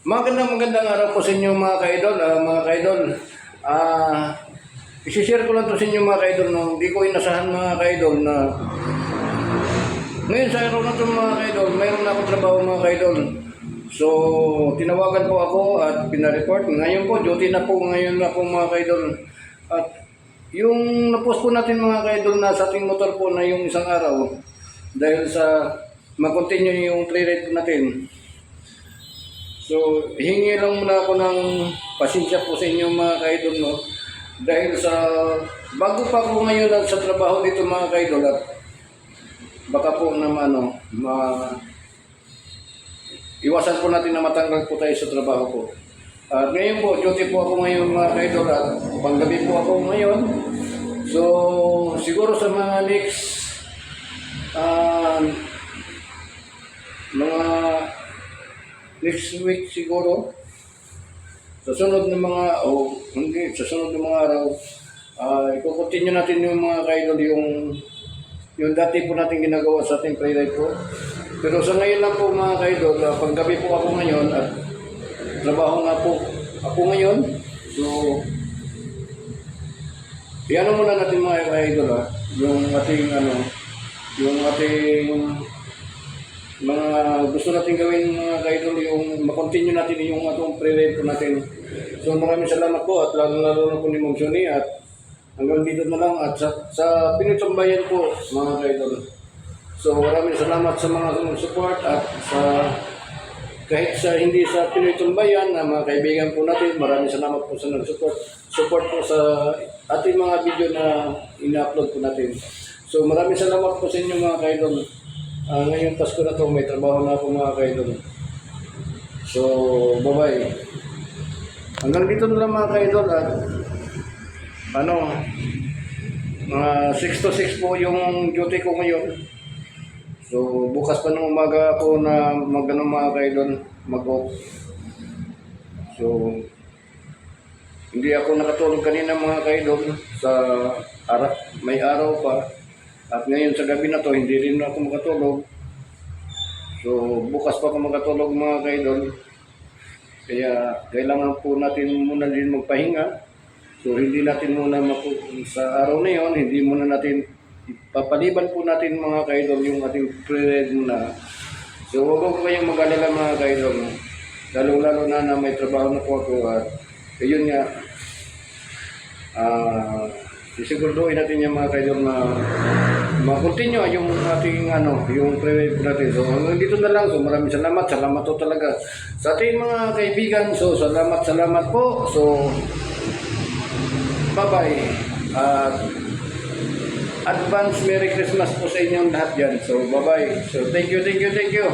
Magandang magandang araw po sa inyo mga ka-idol. Ah, mga ka-idol, ah, isi-share ko lang to sa inyo mga ka-idol. No? Hindi ko inasahan mga ka-idol na ngayon sa araw na to mga ka-idol, mayroon na akong trabaho mga ka-idol. So, tinawagan po ako at pinareport. Ngayon po, duty na po ngayon na po mga ka-idol. At yung napost po natin mga ka-idol na sa ating motor po na yung isang araw, dahil sa mag-continue yung free ride natin, So, hingi lang muna ako ng pasensya po sa inyo mga kaidol, no? Dahil sa, bago pa ako ngayon at sa trabaho dito mga kaidol, at baka po na ano, ma, iwasan po natin na matanggal po tayo sa trabaho ko. At ngayon po, duty po ako ngayon mga kaidol, at panggabi po ako ngayon. So, siguro sa mga next, ah, mga next week siguro sa sunod ng mga o hindi sa sunod ng mga araw uh, i-continue natin yung mga kaidol yung yung dati po natin ginagawa sa ating playride po. Pero sa ngayon lang po mga kaidol uh, paggabi po ako ngayon at trabaho nga po ako ngayon. So Iano muna natin mga kaidol ha, yung ating ano, yung ating mga gusto natin gawin mga kaidol yung makontinue natin yung atong pre-rate po natin. So maraming salamat po at lalo-lalo na po ni Mong Johnny at hanggang dito na lang at sa, sa Pinutumbayan po mga kaidol. So maraming salamat sa mga support at sa kahit sa hindi sa Pinoy Tumbayan na mga kaibigan po natin, maraming salamat po sa nag-support support po sa ating mga video na ina-upload po natin. So maraming salamat po sa inyo mga kaidol. Ah, ngayong Pasko na to, may trabaho na ako mga kaidol. So, bye-bye. Hanggang dito na lang mga kaidol at ano, mga 6 to 6 po yung duty ko ngayon. So, bukas pa ng umaga ako na magano mga kaidol, mag-off. So, hindi ako nakatulog kanina mga kaidol sa araw, may araw pa. At ngayon sa gabi na to, hindi rin ako makatulog. So, bukas pa ako makatulog mga kaidol. Kaya kailangan po natin muna din magpahinga. So, hindi natin muna mapu- sa araw na yon, hindi muna natin papaliban po natin mga kaidol yung ating prayer muna. So, huwag ko kayong mag-alala mga kaidol. Lalo-lalo na na may trabaho na po ako at ayun nga, ah, sisiguraduhin natin yung mga kaidol na ma-continue yung ating ano, yung prayer natin. So, dito na lang. So, maraming salamat. Salamat po talaga sa ating mga kaibigan. So, salamat, salamat po. So, bye-bye. At advance Merry Christmas po sa inyong lahat dyan. So, bye-bye. So, thank you, thank you, thank you.